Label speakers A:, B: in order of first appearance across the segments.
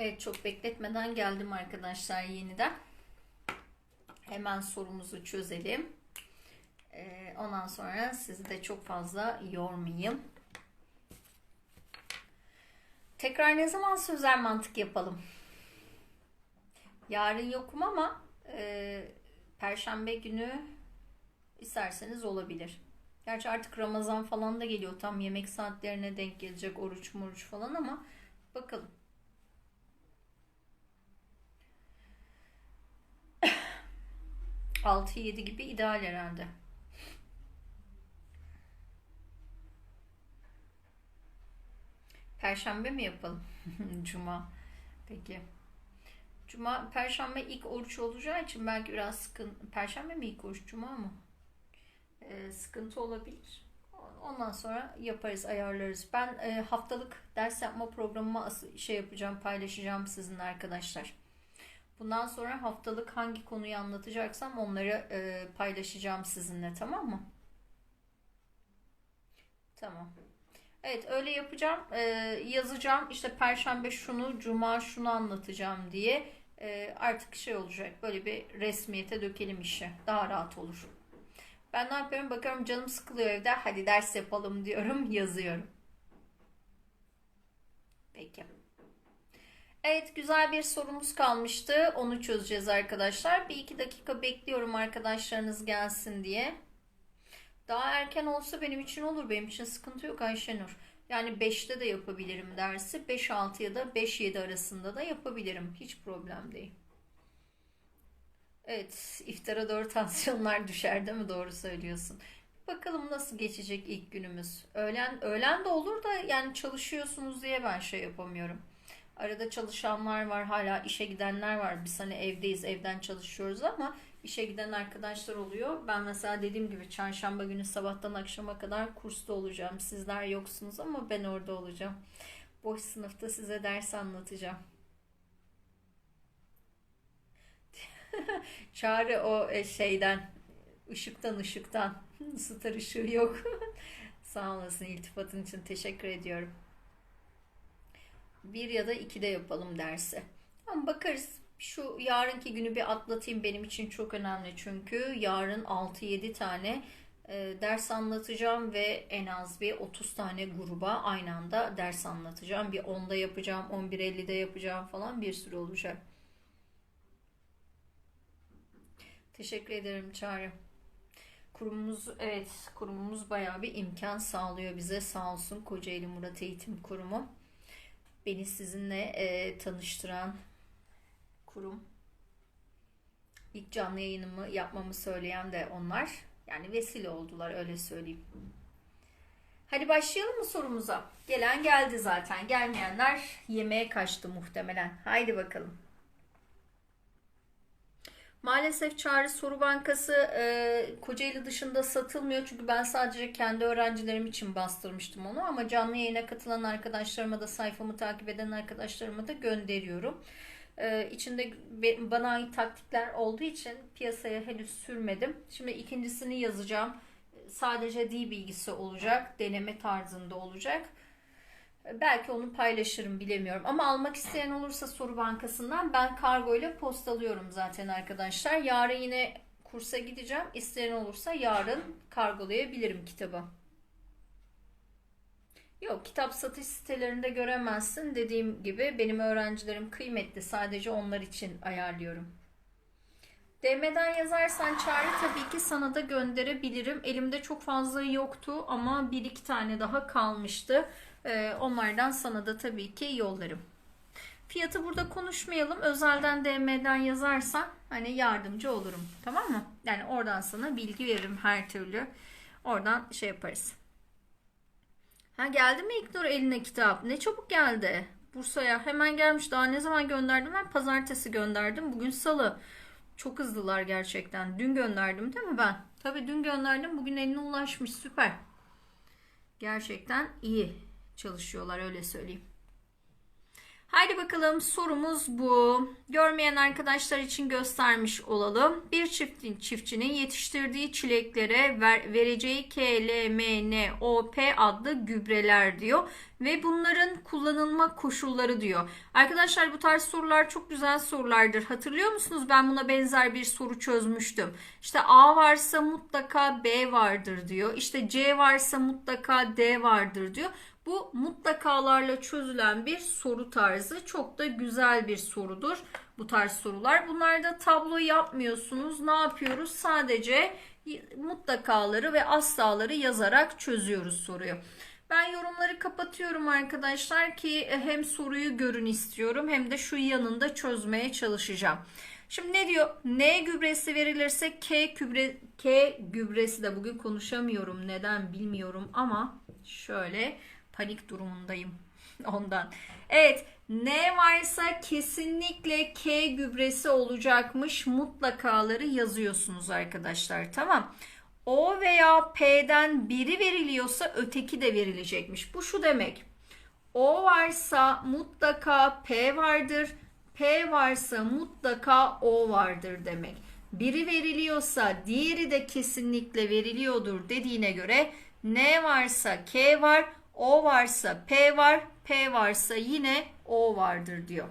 A: Evet çok bekletmeden geldim arkadaşlar yeniden. Hemen sorumuzu çözelim. Ee, ondan sonra sizi de çok fazla yormayayım. Tekrar ne zaman sözel mantık yapalım? Yarın yokum ama e, Perşembe günü isterseniz olabilir. Gerçi artık Ramazan falan da geliyor. Tam yemek saatlerine denk gelecek oruç muruç falan ama bakalım. Altı yedi gibi ideal herhalde. Perşembe mi yapalım? Cuma. Peki. Cuma, Perşembe ilk oruç olacağı için belki biraz sıkıntı. Perşembe mi ilk oruç, Cuma mı? Ee, sıkıntı olabilir. Ondan sonra yaparız, ayarlarız. Ben e, haftalık ders yapma programımı şey yapacağım, paylaşacağım sizinle arkadaşlar. Bundan sonra haftalık hangi konuyu anlatacaksam onları e, paylaşacağım sizinle, tamam mı? Tamam. Evet öyle yapacağım. Ee, yazacağım işte Perşembe şunu, Cuma şunu anlatacağım diye. Ee, artık şey olacak. Böyle bir resmiyete dökelim işi. Daha rahat olur. Ben ne yapıyorum? Bakıyorum canım sıkılıyor evde. Hadi ders yapalım diyorum. Yazıyorum. Peki. Evet güzel bir sorumuz kalmıştı. Onu çözeceğiz arkadaşlar. Bir iki dakika bekliyorum arkadaşlarınız gelsin diye. Daha erken olsa benim için olur. Benim için sıkıntı yok Ayşenur. Yani 5'te de yapabilirim dersi. 5-6 ya da 5-7 arasında da yapabilirim. Hiç problem değil. Evet, iftara doğru tansiyonlar düşer değil mi? Doğru söylüyorsun. Bakalım nasıl geçecek ilk günümüz. Öğlen öğlen de olur da yani çalışıyorsunuz diye ben şey yapamıyorum. Arada çalışanlar var, hala işe gidenler var. Biz hani evdeyiz, evden çalışıyoruz ama işe giden arkadaşlar oluyor. Ben mesela dediğim gibi çarşamba günü sabahtan akşama kadar kursta olacağım. Sizler yoksunuz ama ben orada olacağım. Boş sınıfta size ders anlatacağım. Çağrı o e, şeyden, ışıktan ışıktan. Star ışığı yok. Sağ olasın iltifatın için teşekkür ediyorum. Bir ya da iki de yapalım dersi. Ama bakarız. Şu yarınki günü bir atlatayım benim için çok önemli çünkü yarın 6-7 tane e, ders anlatacağım ve en az bir 30 tane gruba aynı anda ders anlatacağım. Bir 10'da yapacağım, 11.50'de yapacağım falan bir sürü olacak. Teşekkür ederim Çağrı. Kurumumuz evet kurumumuz bayağı bir imkan sağlıyor bize sağ olsun Kocaeli Murat Eğitim Kurumu. Beni sizinle e, tanıştıran kurum. İlk canlı yayınımı yapmamı söyleyen de onlar. Yani vesile oldular öyle söyleyeyim. Hadi başlayalım mı sorumuza? Gelen geldi zaten. Gelmeyenler yemeğe kaçtı muhtemelen. Haydi bakalım. Maalesef Çağrı Soru Bankası e, Kocaeli dışında satılmıyor. Çünkü ben sadece kendi öğrencilerim için bastırmıştım onu. Ama canlı yayına katılan arkadaşlarıma da sayfamı takip eden arkadaşlarıma da gönderiyorum. E, içinde bana ait taktikler olduğu için piyasaya henüz sürmedim. Şimdi ikincisini yazacağım. Sadece dil bilgisi olacak. Deneme tarzında olacak. Belki onu paylaşırım bilemiyorum. Ama almak isteyen olursa soru bankasından ben kargo ile postalıyorum zaten arkadaşlar. Yarın yine kursa gideceğim. İsteyen olursa yarın kargolayabilirim kitabı. Yok kitap satış sitelerinde göremezsin. Dediğim gibi benim öğrencilerim kıymetli. Sadece onlar için ayarlıyorum. DM'den yazarsan çağrı tabii ki sana da gönderebilirim. Elimde çok fazla yoktu ama bir iki tane daha kalmıştı. Ee, onlardan sana da tabii ki yollarım. Fiyatı burada konuşmayalım. Özelden DM'den yazarsan hani yardımcı olurum. Tamam mı? Yani oradan sana bilgi veririm her türlü. Oradan şey yaparız. Ha geldi mi İlknur eline kitap? Ne çabuk geldi. Bursa'ya hemen gelmiş. Daha ne zaman gönderdim ben? Pazartesi gönderdim. Bugün salı. Çok hızlılar gerçekten. Dün gönderdim değil mi ben? Tabii dün gönderdim. Bugün eline ulaşmış. Süper. Gerçekten iyi çalışıyorlar öyle söyleyeyim. Haydi bakalım sorumuz bu. Görmeyen arkadaşlar için göstermiş olalım. Bir çiftin çiftçinin yetiştirdiği çileklere ver, vereceği K, L, M, N, O, P adlı gübreler diyor. Ve bunların kullanılma koşulları diyor. Arkadaşlar bu tarz sorular çok güzel sorulardır. Hatırlıyor musunuz? Ben buna benzer bir soru çözmüştüm. İşte A varsa mutlaka B vardır diyor. İşte C varsa mutlaka D vardır diyor. Bu mutlakalarla çözülen bir soru tarzı. Çok da güzel bir sorudur bu tarz sorular. Bunlarda tablo yapmıyorsunuz. Ne yapıyoruz? Sadece mutlakaları ve asłaları yazarak çözüyoruz soruyu. Ben yorumları kapatıyorum arkadaşlar ki hem soruyu görün istiyorum hem de şu yanında çözmeye çalışacağım. Şimdi ne diyor? N gübresi verilirse K gübre K gübresi de bugün konuşamıyorum. Neden bilmiyorum ama şöyle panik durumundayım ondan. Evet ne varsa kesinlikle K gübresi olacakmış mutlakaları yazıyorsunuz arkadaşlar tamam. O veya P'den biri veriliyorsa öteki de verilecekmiş. Bu şu demek. O varsa mutlaka P vardır. P varsa mutlaka O vardır demek. Biri veriliyorsa diğeri de kesinlikle veriliyordur dediğine göre N varsa K var, O varsa P var, P varsa yine O vardır diyor.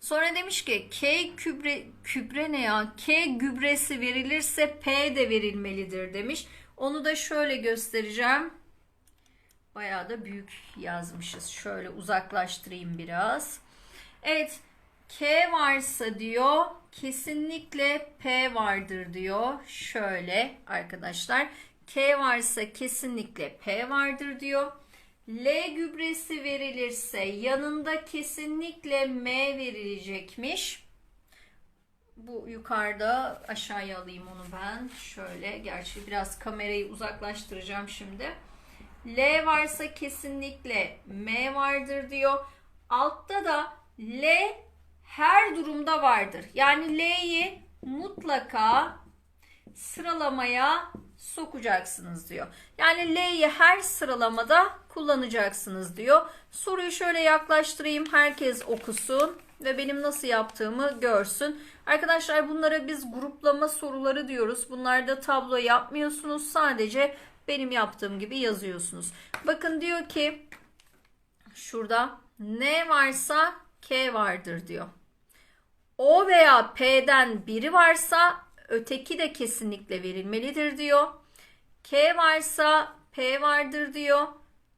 A: Sonra demiş ki K kübre, kübre ne ya? K gübresi verilirse P de verilmelidir demiş. Onu da şöyle göstereceğim. Bayağı da büyük yazmışız. Şöyle uzaklaştırayım biraz. Evet K varsa diyor kesinlikle P vardır diyor. Şöyle arkadaşlar. K varsa kesinlikle P vardır diyor. L gübresi verilirse yanında kesinlikle M verilecekmiş. Bu yukarıda aşağıya alayım onu ben. Şöyle gerçi biraz kamerayı uzaklaştıracağım şimdi. L varsa kesinlikle M vardır diyor. Altta da L her durumda vardır. Yani L'yi mutlaka sıralamaya sokacaksınız diyor. Yani L'yi her sıralamada kullanacaksınız diyor. Soruyu şöyle yaklaştırayım. Herkes okusun ve benim nasıl yaptığımı görsün. Arkadaşlar bunlara biz gruplama soruları diyoruz. Bunlarda tablo yapmıyorsunuz. Sadece benim yaptığım gibi yazıyorsunuz. Bakın diyor ki şurada ne varsa K vardır diyor. O veya P'den biri varsa öteki de kesinlikle verilmelidir diyor. K varsa P vardır diyor.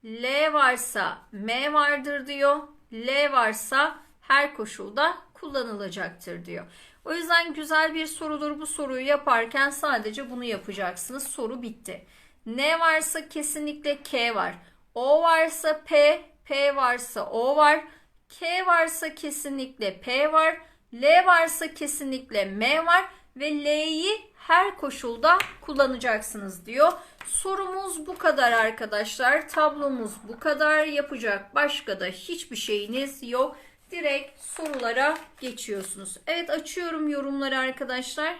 A: L varsa M vardır diyor. L varsa her koşulda kullanılacaktır diyor. O yüzden güzel bir sorudur bu soruyu yaparken sadece bunu yapacaksınız. Soru bitti. N varsa kesinlikle K var. O varsa P, P varsa O var. K varsa kesinlikle P var. L varsa kesinlikle M var ve L'yi her koşulda kullanacaksınız diyor. Sorumuz bu kadar arkadaşlar. Tablomuz bu kadar. Yapacak başka da hiçbir şeyiniz yok. Direkt sorulara geçiyorsunuz. Evet açıyorum yorumları arkadaşlar.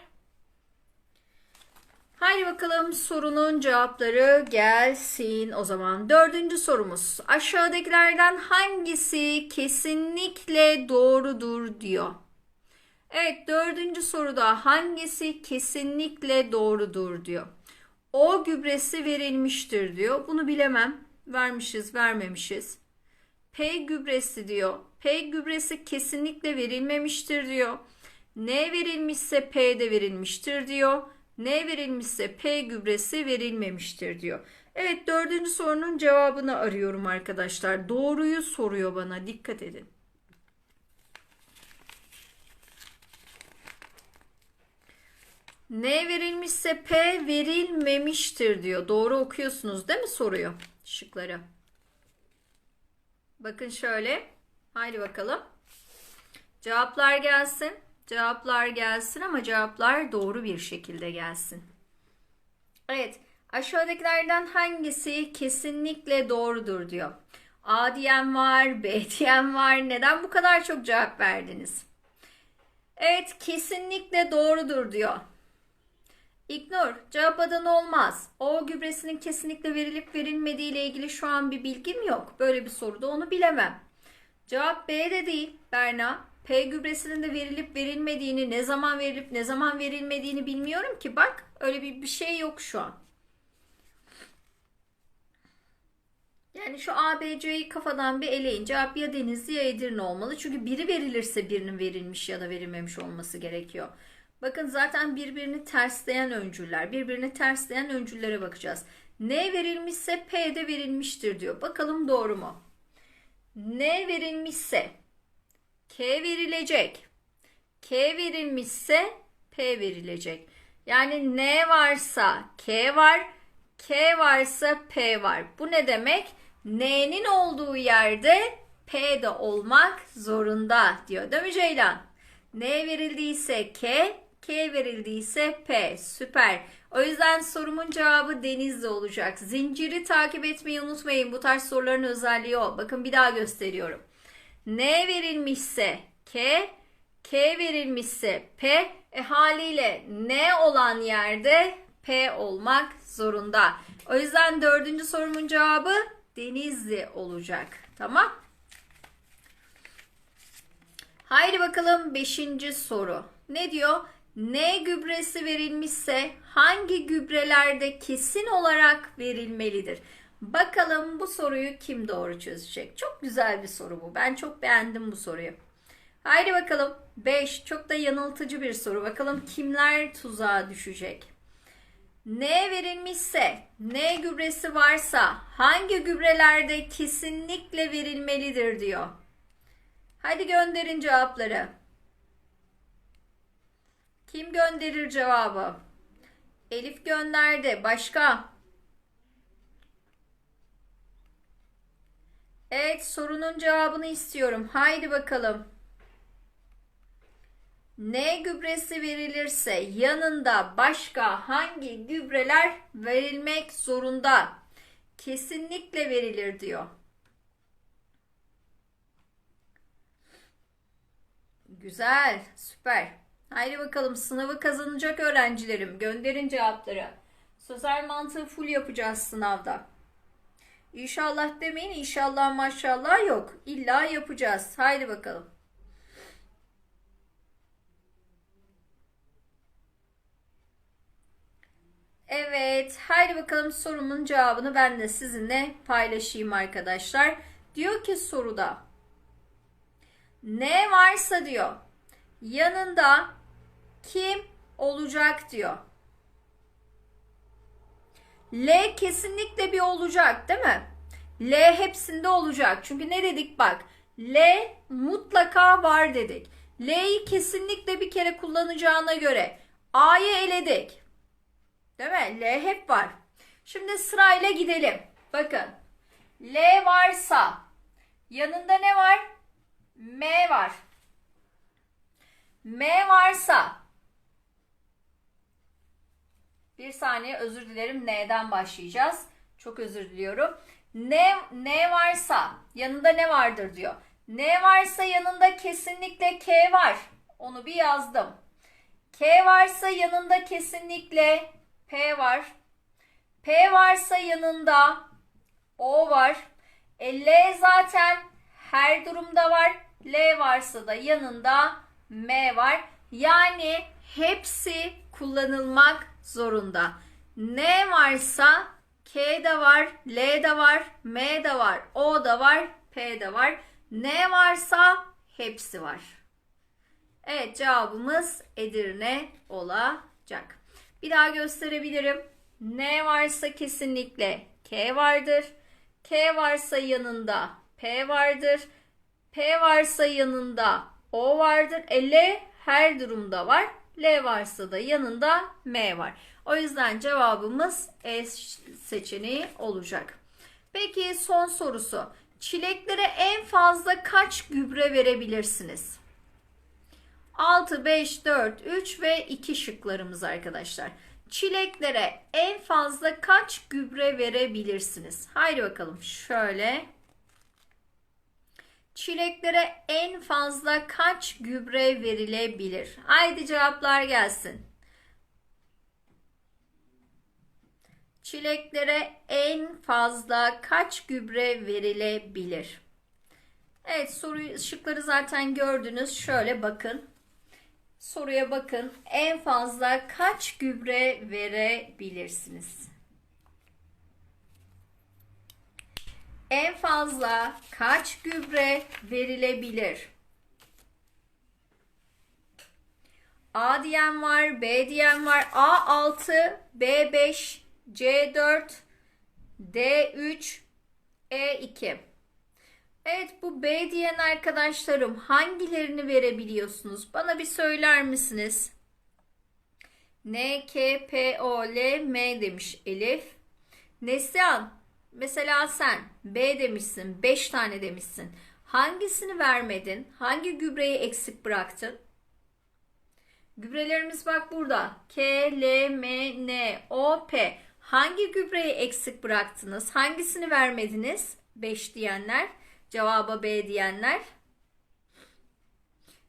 A: Haydi bakalım sorunun cevapları gelsin o zaman. Dördüncü sorumuz. Aşağıdakilerden hangisi kesinlikle doğrudur diyor. Evet dördüncü soruda hangisi kesinlikle doğrudur diyor. O gübresi verilmiştir diyor. Bunu bilemem. Vermişiz vermemişiz. P gübresi diyor. P gübresi kesinlikle verilmemiştir diyor. N verilmişse P de verilmiştir diyor. N verilmişse P gübresi verilmemiştir diyor. Evet dördüncü sorunun cevabını arıyorum arkadaşlar. Doğruyu soruyor bana dikkat edin. N verilmişse P verilmemiştir diyor. Doğru okuyorsunuz değil mi soruyu? Şıkları. Bakın şöyle. Haydi bakalım. Cevaplar gelsin. Cevaplar gelsin ama cevaplar doğru bir şekilde gelsin. Evet. Aşağıdakilerden hangisi kesinlikle doğrudur diyor. A diyen var, B diyen var. Neden bu kadar çok cevap verdiniz? Evet, kesinlikle doğrudur diyor. İgnor, cevap adan olmaz. O gübresinin kesinlikle verilip verilmediği ile ilgili şu an bir bilgim yok. Böyle bir soruda onu bilemem. Cevap B de değil Berna. P gübresinin de verilip verilmediğini, ne zaman verilip ne zaman verilmediğini bilmiyorum ki. Bak öyle bir, bir şey yok şu an. Yani şu A, B, C'yi kafadan bir eleyin. Cevap ya Denizli ya Edirne olmalı. Çünkü biri verilirse birinin verilmiş ya da verilmemiş olması gerekiyor. Bakın zaten birbirini tersleyen öncüller. Birbirini tersleyen öncüllere bakacağız. Ne verilmişse P de verilmiştir diyor. Bakalım doğru mu? Ne verilmişse K verilecek. K verilmişse P verilecek. Yani N varsa K var, K varsa P var. Bu ne demek? N'nin olduğu yerde P de olmak zorunda diyor. Değil mi Ceylan? N verildiyse K, K verildiyse P. Süper. O yüzden sorumun cevabı Denizli olacak. Zinciri takip etmeyi unutmayın. Bu tarz soruların özelliği o. Bakın bir daha gösteriyorum. N verilmişse K, K verilmişse P, e haliyle N olan yerde P olmak zorunda. O yüzden dördüncü sorumun cevabı Denizli olacak. Tamam. Haydi bakalım beşinci soru. Ne diyor? Ne gübresi verilmişse hangi gübrelerde kesin olarak verilmelidir? Bakalım bu soruyu kim doğru çözecek? Çok güzel bir soru bu. Ben çok beğendim bu soruyu. Haydi bakalım 5 çok da yanıltıcı bir soru. Bakalım kimler tuzağa düşecek? Ne verilmişse, ne gübresi varsa hangi gübrelerde kesinlikle verilmelidir diyor. Hadi gönderin cevapları. Kim gönderir cevabı? Elif gönderdi. Başka? Evet sorunun cevabını istiyorum. Haydi bakalım. Ne gübresi verilirse yanında başka hangi gübreler verilmek zorunda? Kesinlikle verilir diyor. Güzel, süper. Haydi bakalım sınavı kazanacak öğrencilerim. Gönderin cevapları. Sözel mantığı full yapacağız sınavda. İnşallah demeyin. İnşallah maşallah yok. İlla yapacağız. Haydi bakalım. Evet, haydi bakalım sorumun cevabını ben de sizinle paylaşayım arkadaşlar. Diyor ki soruda ne varsa diyor yanında kim olacak diyor. L kesinlikle bir olacak değil mi? L hepsinde olacak. Çünkü ne dedik bak. L mutlaka var dedik. L'yi kesinlikle bir kere kullanacağına göre A'yı eledik. Değil mi? L hep var. Şimdi sırayla gidelim. Bakın. L varsa yanında ne var? M var. M varsa bir saniye özür dilerim. N'den başlayacağız. Çok özür diliyorum. Ne, ne varsa yanında ne vardır diyor. Ne varsa yanında kesinlikle K var. Onu bir yazdım. K varsa yanında kesinlikle P var. P varsa yanında O var. E, L zaten her durumda var. L varsa da yanında M var. Yani hepsi kullanılmak zorunda. N varsa K de var, L de var, M de var, O da var, P de var. Ne varsa hepsi var. Evet cevabımız Edirne olacak. Bir daha gösterebilirim. Ne varsa kesinlikle K vardır. K varsa yanında P vardır. P varsa yanında O vardır. E, L her durumda var. L varsa da yanında M var. O yüzden cevabımız E seçeneği olacak. Peki son sorusu. Çileklere en fazla kaç gübre verebilirsiniz? 6, 5, 4, 3 ve 2 şıklarımız arkadaşlar. Çileklere en fazla kaç gübre verebilirsiniz? Haydi bakalım şöyle. Çileklere en fazla kaç gübre verilebilir? Haydi cevaplar gelsin. Çileklere en fazla kaç gübre verilebilir? Evet soruyu şıkları zaten gördünüz. Şöyle bakın. Soruya bakın. En fazla kaç gübre verebilirsiniz? En fazla kaç gübre verilebilir? A diyen var, B diyen var. A6, B5, C4, D3, E2. Evet bu B diyen arkadaşlarım hangilerini verebiliyorsunuz? Bana bir söyler misiniz? N, K, P, O, L, M demiş Elif. Neslihan mesela sen B demişsin 5 tane demişsin. Hangisini vermedin? Hangi gübreyi eksik bıraktın? Gübrelerimiz bak burada. K, L, M, N, O, P. Hangi gübreyi eksik bıraktınız? Hangisini vermediniz? 5 diyenler. Cevaba B diyenler.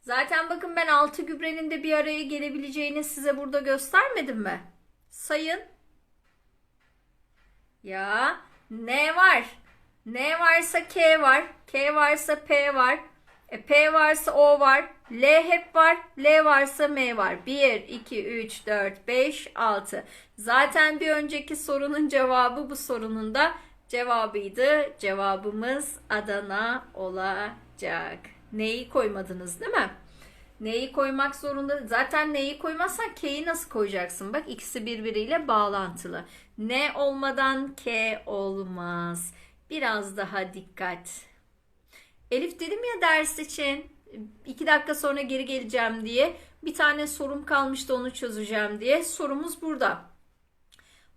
A: Zaten bakın ben 6 gübrenin de bir araya gelebileceğini size burada göstermedim mi? Sayın. Ya ne var? Ne varsa K var. K varsa P var. E, P varsa O var. L hep var. L varsa M var. 1, 2, 3, 4, 5, 6. Zaten bir önceki sorunun cevabı bu sorunun da cevabıydı. Cevabımız Adana olacak. Neyi koymadınız değil mi? Neyi koymak zorunda? Zaten neyi koymazsan K'yi nasıl koyacaksın? Bak ikisi birbiriyle bağlantılı. Ne olmadan K olmaz. Biraz daha dikkat. Elif dedim ya ders için iki dakika sonra geri geleceğim diye. Bir tane sorum kalmıştı onu çözeceğim diye. Sorumuz burada.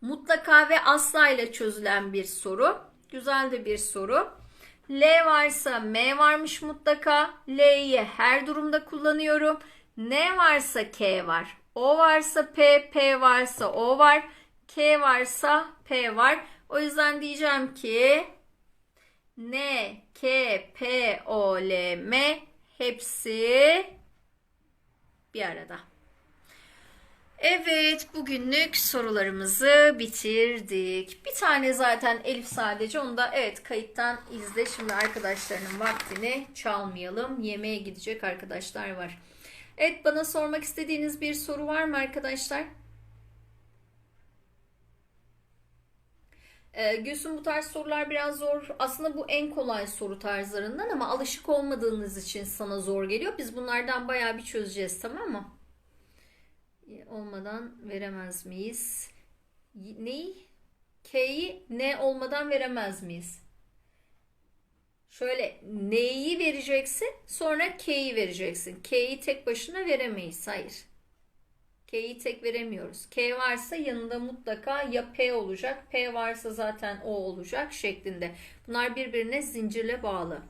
A: Mutlaka ve asla ile çözülen bir soru. Güzel de bir soru. L varsa M varmış mutlaka. L'yi her durumda kullanıyorum. N varsa K var. O varsa P, P varsa O var. K varsa P var. O yüzden diyeceğim ki N, K, P, O, L, M hepsi bir arada. Evet, bugünlük sorularımızı bitirdik. Bir tane zaten Elif sadece. Onu da evet kayıttan izle. Şimdi arkadaşlarının vaktini çalmayalım. Yemeğe gidecek arkadaşlar var. Evet, bana sormak istediğiniz bir soru var mı arkadaşlar? Ee, Gülsüm bu tarz sorular biraz zor. Aslında bu en kolay soru tarzlarından ama alışık olmadığınız için sana zor geliyor. Biz bunlardan bayağı bir çözeceğiz tamam mı? Olmadan veremez miyiz? Neyi? K'yi ne olmadan veremez miyiz? Şöyle neyi vereceksin sonra K'yi vereceksin. K'yi tek başına veremeyiz. Hayır. K'yi tek veremiyoruz. K varsa yanında mutlaka ya P olacak. P varsa zaten O olacak şeklinde. Bunlar birbirine zincirle bağlı.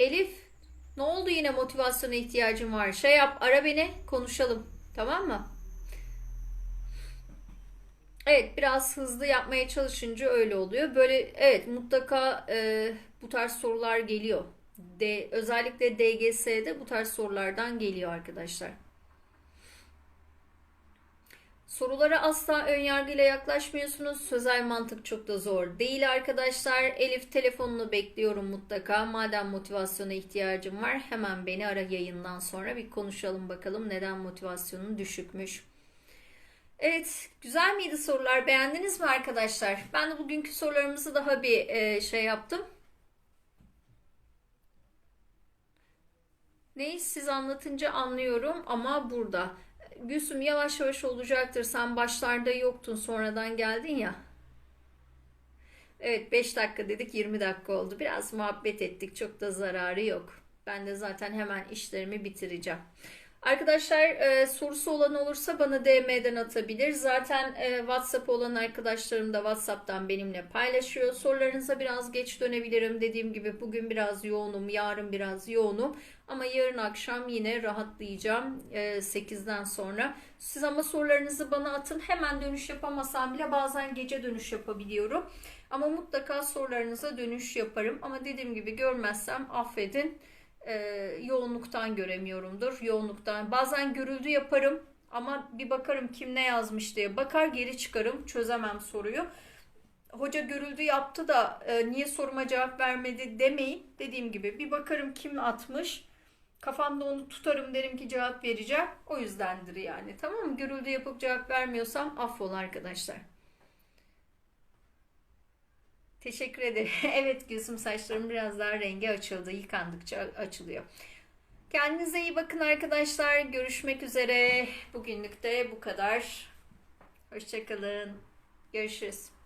A: Elif ne oldu yine motivasyona ihtiyacın var? Şey yap ara beni konuşalım. Tamam mı? Evet biraz hızlı yapmaya çalışınca öyle oluyor. Böyle evet mutlaka e, bu tarz sorular geliyor. D, özellikle DGS'de bu tarz sorulardan geliyor arkadaşlar. Sorulara asla ön yargıyla yaklaşmıyorsunuz. Sözel mantık çok da zor değil arkadaşlar. Elif telefonunu bekliyorum mutlaka. Madem motivasyona ihtiyacım var hemen beni ara yayından sonra bir konuşalım bakalım neden motivasyonun düşükmüş. Evet güzel miydi sorular beğendiniz mi arkadaşlar? Ben de bugünkü sorularımızı daha bir e, şey yaptım. Neyi siz anlatınca anlıyorum ama burada. Gülsüm yavaş yavaş olacaktır. Sen başlarda yoktun sonradan geldin ya. Evet 5 dakika dedik 20 dakika oldu. Biraz muhabbet ettik. Çok da zararı yok. Ben de zaten hemen işlerimi bitireceğim. Arkadaşlar e, sorusu olan olursa bana DM'den atabilir. Zaten e, WhatsApp olan arkadaşlarım da WhatsApp'tan benimle paylaşıyor. Sorularınıza biraz geç dönebilirim. Dediğim gibi bugün biraz yoğunum, yarın biraz yoğunum. Ama yarın akşam yine rahatlayacağım e, 8'den sonra. Siz ama sorularınızı bana atın. Hemen dönüş yapamasam bile bazen gece dönüş yapabiliyorum. Ama mutlaka sorularınıza dönüş yaparım. Ama dediğim gibi görmezsem affedin e, yoğunluktan göremiyorumdur. Yoğunluktan. Bazen görüldü yaparım ama bir bakarım kim ne yazmış diye bakar geri çıkarım. Çözemem soruyu. hoca görüldü yaptı da e, niye soruma cevap vermedi demeyin. Dediğim gibi bir bakarım kim atmış. Kafamda onu tutarım derim ki cevap vereceğim. O yüzdendir yani. Tamam mı? Görüldü yapıp cevap vermiyorsam affola arkadaşlar. Teşekkür ederim. evet gözüm saçlarım biraz daha rengi açıldı. Yıkandıkça açılıyor. Kendinize iyi bakın arkadaşlar. Görüşmek üzere. Bugünlük de bu kadar. Hoşçakalın. Görüşürüz.